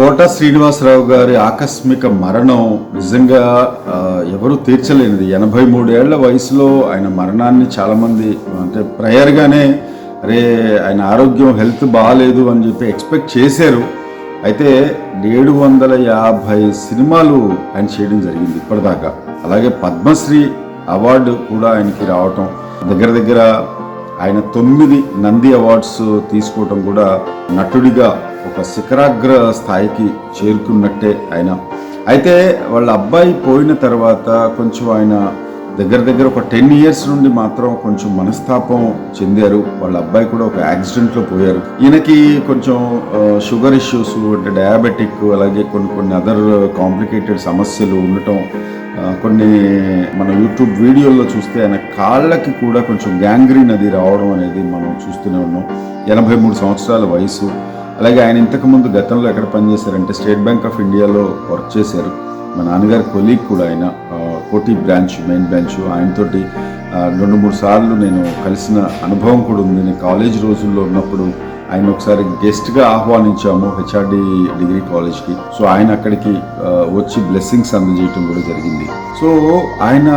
కోట శ్రీనివాసరావు గారి ఆకస్మిక మరణం నిజంగా ఎవరు తీర్చలేనిది. ఎనభై మూడేళ్ళ వయసులో ఆయన మరణాన్ని చాలామంది అంటే ప్రయర్గానే అరే ఆయన ఆరోగ్యం హెల్త్ బాగాలేదు అని చెప్పి ఎక్స్పెక్ట్ చేశారు. అయితే ఏడు వందల యాభై సినిమాలు ఆయన చేయడం జరిగింది ఇప్పటిదాకా. అలాగే పద్మశ్రీ అవార్డు కూడా ఆయనకి రావటం దగ్గర దగ్గర ఆయన తొమ్మిది నంది అవార్డ్స్ తీసుకోవటం కూడా నటుడిగా ఒక శిఖరాగ్ర స్థాయికి చేరుకున్నట్టే ఆయన. అయితే వాళ్ళ అబ్బాయి పోయిన తర్వాత కొంచెం ఆయన దగ్గర దగ్గర ఒక టెన్ ఇయర్స్ నుండి మాత్రం కొంచెం మనస్తాపం చెందారు. వాళ్ళ అబ్బాయి కూడా ఒక యాక్సిడెంట్లో పోయారు. ఈయనకి కొంచెం షుగర్ ఇష్యూస్ అంటే డయాబెటిక్ అలాగే కొన్ని కొన్ని అదర్ కాంప్లికేటెడ్ సమస్యలు ఉండటం కొన్ని మన యూట్యూబ్ వీడియోల్లో చూస్తే ఆయన కాళ్ళకి కూడా కొంచెం గ్యాంగ్రీన్ అది రావడం అనేది మనం చూస్తూనే ఉన్నాం. ఎనభై మూడు సంవత్సరాల వయసు. అలాగే ఆయన ఇంతకుముందు గతంలో ఎక్కడ పనిచేశారంటే స్టేట్ బ్యాంక్ ఆఫ్ ఇండియాలో వర్క్ చేశారు. మా నాన్నగారి కొలీగ్ కూడా ఆయన కోటి బ్రాంచ్ మెయిన్ బ్రాంచ్. ఆయనతోటి రెండు మూడు సార్లు నేను కలిసిన అనుభవం కూడా ఉంది. నేను కాలేజ్ రోజుల్లో ఉన్నప్పుడు ఆయన ఒకసారి గెస్ట్గా ఆహ్వానించాము హెచ్ఆర్డి డిగ్రీ కాలేజ్కి. సో ఆయన అక్కడికి వచ్చి బ్లెస్సింగ్స్ అందజేయటం కూడా జరిగింది. సో ఆయన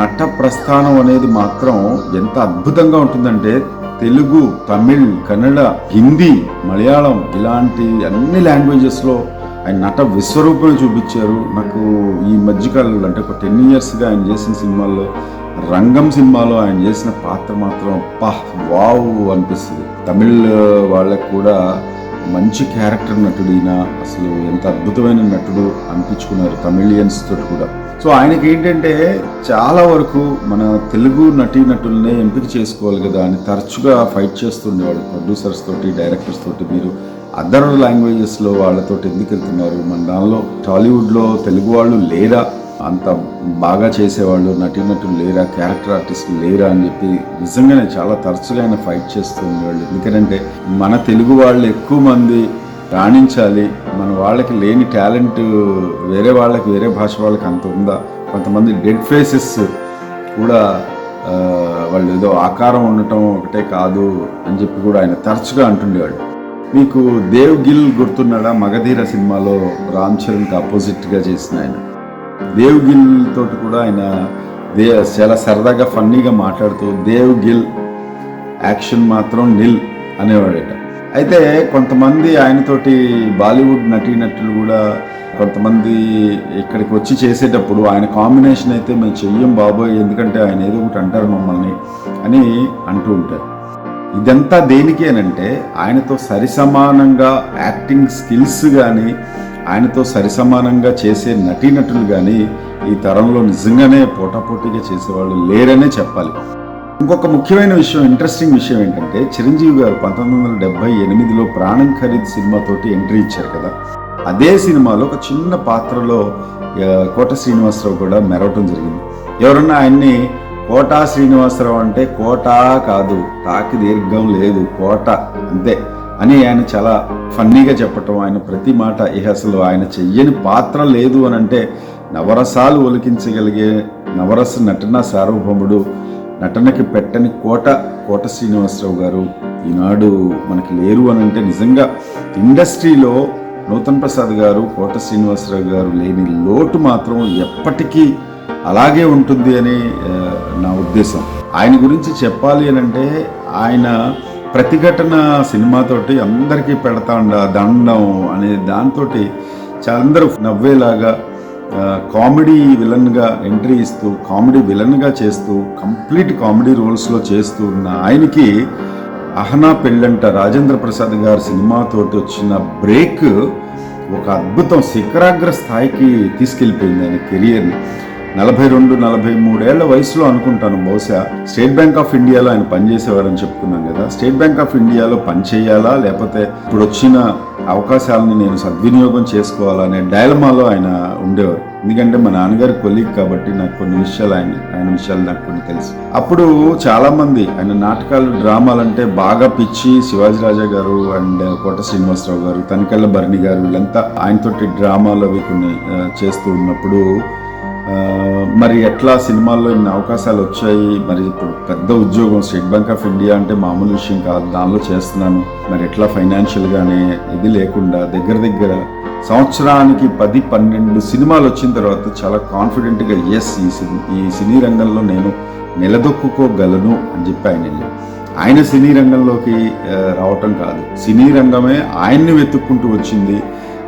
నట ప్రస్థానం అనేది మాత్రం ఎంత అద్భుతంగా ఉంటుందంటే తెలుగు తమిళ్ కన్నడ హిందీ మలయాళం ఇలాంటి అన్ని లాంగ్వేజెస్లో ఆయన నట విశ్వరూపం చూపించారు. నాకు ఈ మధ్యకాలంలో అంటే ఒక టెన్ ఇయర్స్గా ఆయన చేసిన సినిమాల్లో రంగం సినిమాలో ఆయన చేసిన పాత్ర మాత్రం పా వావ్ అనిపిస్తుంది. తమిళ్ వాళ్ళకు కూడా మంచి క్యారెక్టర్ నటుడు ఈయన. అసలు ఎంత అద్భుతమైన నటుడు అనిపించుకున్నారు తమిళియన్స్ తోటి కూడా. సో ఆయనకి ఏంటంటే చాలా వరకు మన తెలుగు నటీ నటుల్నే ఎంపిక చేసుకోవాలి కదా అని తరచుగా ఫైట్ చేస్తుండేవాడు ప్రొడ్యూసర్స్ తోటి డైరెక్టర్స్ తోటి మీరు అదర్ లాంగ్వేజెస్లో వాళ్ళతోటి ఎందుకు వెళ్తున్నారు? మన దానిలో టాలీవుడ్లో తెలుగు వాళ్ళు లేదా అంత బాగా చేసేవాళ్ళు నటీనటులు లేరా క్యారెక్టర్ ఆర్టిస్టులు లేరా అని చెప్పి నిజంగానే చాలా తరచుగా ఆయన ఫైట్ చేస్తూ ఉండేవాళ్ళు. ఎందుకంటే మన తెలుగు వాళ్ళు ఎక్కువ మంది రాణించాలి మన వాళ్ళకి లేని టాలెంట్ వేరే వాళ్ళకి వేరే భాష వాళ్ళకి అంత ఉందా? కొంతమంది డెడ్ ఫేసెస్ కూడా వాళ్ళు ఏదో ఆకారం ఉండటం ఒకటే కాదు అని చెప్పి కూడా ఆయన తరచుగా అంటుండేవాడు మీకు దేవ్ గిల్ గుర్తున్నాడా? మగధీర సినిమాలో రామ్ చరణ్కి అపోజిట్గా చేసిన ఆయన. దేవ్ గిల్ తోటి కూడా ఆయన దే చాలా సరదాగా ఫన్నీగా మాట్లాడుతూ దేవ్ గిల్ యాక్షన్ మాత్రం నిల్ అనేవాడట. అయితే కొంతమంది ఆయనతోటి బాలీవుడ్ నటీనటులు కూడా కొంతమంది ఇక్కడికి వచ్చి చేసేటప్పుడు ఆయన కాంబినేషన్ అయితే మేము చెయ్యం బాబోయ్ ఎందుకంటే ఆయన ఏదో ఒకటి అంటారు మమ్మల్ని అని అంటూ ఉంటారు. ఇదంతా దేనికి అనంటే ఆయనతో సరిసమానంగా యాక్టింగ్ స్కిల్స్ కానీ ఆయనతో సరిసమానంగా చేసే నటీనటులు కానీ ఈ తరంలో నిజంగానే పోటాపోటీగా చేసేవాళ్ళు లేరనే చెప్పాలి. ఇంకొక ముఖ్యమైన విషయం ఇంట్రెస్టింగ్ విషయం ఏంటంటే చిరంజీవి గారు పంతొమ్మిది వందల డెబ్బై ఎనిమిదిలో ప్రాణం ఖరీద్ సినిమాతోటి ఎంట్రీ ఇచ్చారు కదా. అదే సినిమాలో ఒక చిన్న పాత్రలో కోట శ్రీనివాసరావు కూడా మెరవటం జరిగింది. ఎవరన్నా ఆయన్ని కోటా శ్రీనివాసరావు అంటే కోటా కాదు తాకి దీర్ఘం లేదు కోట అంతే. అని ఆయన చాలా ఫన్నీగా చెప్పటం ఆయన ప్రతి మాట ఇహ అసలు ఆయన చెయ్యని పాత్ర లేదు అని అంటే నవరసాలు ఒలికించగలిగే నవరస నటన సార్వభౌముడు నటనకి పెట్టని కోట కోట శ్రీనివాసరావు గారు ఈనాడు మనకి లేరు అని అంటే నిజంగా ఇండస్ట్రీలో నూతన్ ప్రసాద్ గారు కోట శ్రీనివాసరావు గారు లేని లోటు మాత్రం ఎప్పటికీ అలాగే ఉంటుంది అని నా ఉద్దేశం. ఆయన గురించి చెప్పాలి అని అంటే ఆయన ప్రతిఘటన సినిమాతోటి అందరికీ పెడతా ఉండ దండం అనే దాంతో అందరూ నవ్వేలాగా కామెడీ విలన్గా ఎంట్రీ ఇస్తూ కామెడీ విలన్గా చేస్తూ కంప్లీట్ కామెడీ రోల్స్లో చేస్తూ ఉన్న ఆయనకి అహనా పెళ్ళంట రాజేంద్ర ప్రసాద్ గారి సినిమాతోటి వచ్చిన బ్రేక్ ఒక అద్భుతం శిఖరాగ్ర స్థాయికి తీసుకెళ్ళిపోయింది ఆయన కెరియర్ని. నలభై రెండు నలభై మూడేళ్ళ వయసులో అనుకుంటాను. బహుశా స్టేట్ బ్యాంక్ ఆఫ్ ఇండియాలో ఆయన పనిచేసేవారని చెప్పుకున్నాను కదా. స్టేట్ బ్యాంక్ ఆఫ్ ఇండియాలో పనిచేయాలా? లేకపోతే ఇప్పుడు వచ్చిన అవకాశాలని నేను సద్వినియోగం చేసుకోవాలా అనే డైలమాలో ఆయన ఉండేవారు. ఎందుకంటే మా నాన్నగారి కొలీగ్ కాబట్టి నాకు కొన్ని విషయాలు ఆయన ఆయన విషయాలు నాకు కొన్ని తెలుసు. అప్పుడు చాలా మంది ఆయన నాటకాలు డ్రామాలు అంటే బాగా పిచ్చి శివాజీ రాజా గారు అండ్ కోట శ్రీనివాసరావు గారు తనికెళ్ళ భరణి గారు వీళ్ళంతా ఆయనతోటి డ్రామాలు అవి కొన్ని చేస్తూ ఉన్నప్పుడు మరి ఎట్లా సినిమాల్లో ఇన్ని అవకాశాలు వచ్చాయి? మరి ఇప్పుడు పెద్ద ఉద్యోగం స్టేట్ బ్యాంక్ ఆఫ్ ఇండియా అంటే మామూలు విషయం కాదు. దానిలో చేస్తున్నాను. మరి ఎట్లా ఫైనాన్షియల్గానే ఇది లేకుండా దగ్గర దగ్గర సంవత్సరానికి పది పన్నెండు సినిమాలు వచ్చిన తర్వాత చాలా కాన్ఫిడెంట్గా ఎస్ ఈ సినీ ఈ సినీ రంగంలో నేను నిలదొక్కుకోగలను అని చెప్పి ఆయన ఆయన సినీ రంగంలోకి రావటం కాదు. సినీ రంగమే ఆయన్ని వెతుక్కుంటూ వచ్చింది.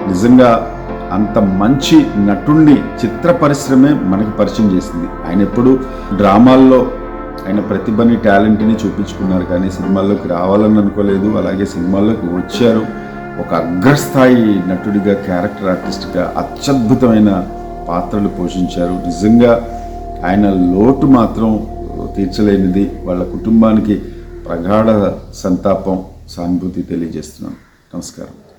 నిజంగా అంత మంచి నటుణ్ణి చిత్ర పరిశ్రమే మనకి పరిచయం చేసింది. ఆయన ఎప్పుడు డ్రామాల్లో ఆయన ప్రతిభని టాలెంట్ని చూపించుకున్నారు కానీ సినిమాల్లోకి రావాలని అనుకోలేదు. అలాగే సినిమాల్లోకి వచ్చారు. ఒక అగ్రస్థాయి నటుడిగా క్యారెక్టర్ ఆర్టిస్ట్గా అత్యద్భుతమైన పాత్రలు పోషించారు. నిజంగా ఆయన లోటు మాత్రం తీర్చలేనిది వాళ్ళ కుటుంబానికి ప్రగాఢ సంతాపం సానుభూతి తెలియజేస్తున్నాను. నమస్కారం.